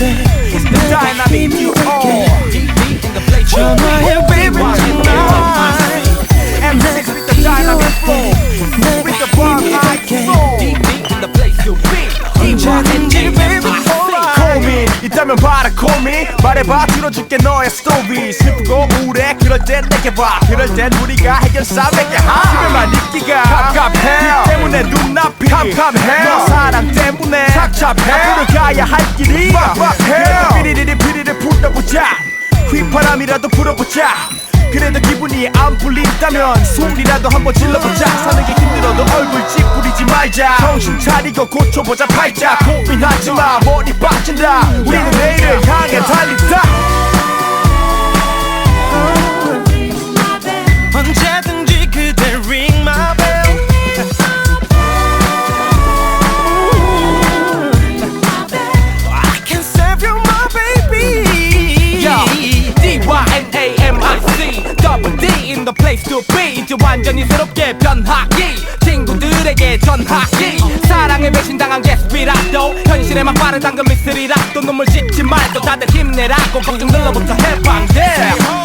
and I need you all Deep deep in the place You're my baby tonight MC with the dynamic flow With the bar high soul Deep deep in the place to be 언제든지 baby Call me 있다면 바라 call me 말해봐 들어줄게 너의 스토리 슬프고 우울해 그럴 땐 내게 봐 그럴 땐 우리가 해결사 맺게 하 집에만 있기가 갑갑해 니 때문에 눈앞이 캄캄해 너 사랑 때문에 착잡해 앞으로 가야 할 길이 피리리리 피리를 풀어보자. 휘파람이라도 불어보자. 그래도 기분이 안 풀린다면 소리라도 한번 질러보자. 사는 게 힘들어도 얼굴 찌푸리지 말자. 정신 차리고 고쳐보자 팔자. 고민하지 마 머리 빠진다. 우리는 내일을 향해 달린다 the place to be. 이제 완전히 새롭게 변하기. 친구들에게 전하기. 사랑에 배신당한 게스피라도. 현실에 막바른 당근 미스리라도. 눈물 씻지 말고 다들 힘내라고. 걱정 늘러부터 해방 yeah